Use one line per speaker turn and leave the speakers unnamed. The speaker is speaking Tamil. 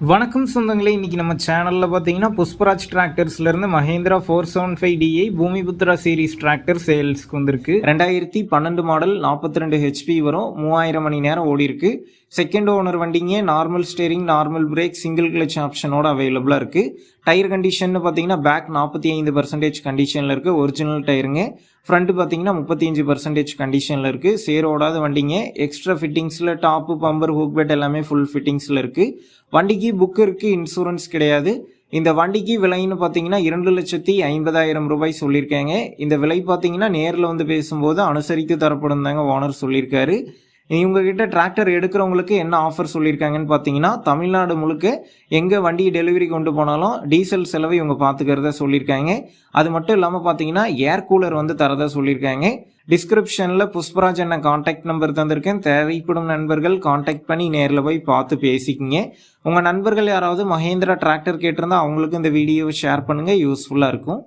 வணக்கம் சொந்தங்களே இன்றைக்கி நம்ம சேனலில் பார்த்தீங்கன்னா Pushparaj டிராக்டர்ஸ்லேருந்து Mahindra four seven five DI Bhumiputra series tractor சேல்ஸ்க்கு வந்திருக்கு. ரெண்டாயிரத்தி பன்னெண்டு மாடல் நாற்பத்தி ரெண்டு ஹெச்பி வரும். மூவாயிரம் மணி நேரம் ஓடி இருக்கு செகண்ட் ஓனர் வண்டிங்க normal steering normal brake single clutch ஆப்ஷனோட அவைலபிளாக இருக்குது டயர் கண்டிஷன் பார்த்தீங்கன்னா பேக் நாற்பத்தி ஐந்து பர்சன்டேஜ் கண்டிஷனில் இருக்குது ஒரிஜினல் டயருங்க ஃப்ரண்ட் பார்த்தீங்கன்னா முப்பத்தி அஞ்சு பர்சன்டேஜ் கண்டிஷனில் இருக்குது சேர் ஓடாத வண்டிங்க. எக்ஸ்ட்ரா ஃபிட்டிங்ஸில் டாப்பு பம்பர் ஹூக் பெட் எல்லாமே ஃபுல் ஃபிட்டிங்ஸில் இருக்குது வண்டிக்கு புக் இருக்குது இன்சூரன்ஸ் கிடையாது. இந்த வண்டிக்கு விலைன்னு பார்த்தீங்கன்னா இரண்டு லட்சத்தி ஐம்பதாயிரம் ரூபாய் சொல்லியிருக்காங்க. இந்த விலை பார்த்தீங்கன்னா நேரில் வந்து பேசும்போது அனுசரித்து தரப்படும் தாங்க ஓனர் சொல்லியிருக்காரு. இவங்ககிட்ட டிராக்டர் எடுக்கிறவங்களுக்கு என்ன ஆஃபர் சொல்லியிருக்காங்கன்னு பார்த்தீங்கன்னா தமிழ்நாடு முழுக்க எங்கே வண்டி டெலிவரி கொண்டு போனாலும் டீசல் செலவை இவங்க பார்த்துக்கிறத சொல்லியிருக்காங்க. அது மட்டும் இல்லாமல் பார்த்தீங்கன்னா ஏர் கூலர் வந்து தரதா சொல்லியிருக்காங்க. டிஸ்கிரிப்ஷனில் புஷ்பராஜ் என்ன காண்டாக்ட் நம்பர் தந்திருக்கேன். தேவைப்படும் நண்பர்கள் காண்டாக்ட் பண்ணி நேரில் போய் பார்த்து பேசிக்கிங்க. உங்கள் நண்பர்கள் யாராவது மகேந்திரா டிராக்டர் கேட்டிருந்தா அவங்களுக்கும் இந்த வீடியோவை ஷேர் பண்ணுங்கள் யூஸ்ஃபுல்லாக இருக்கும்.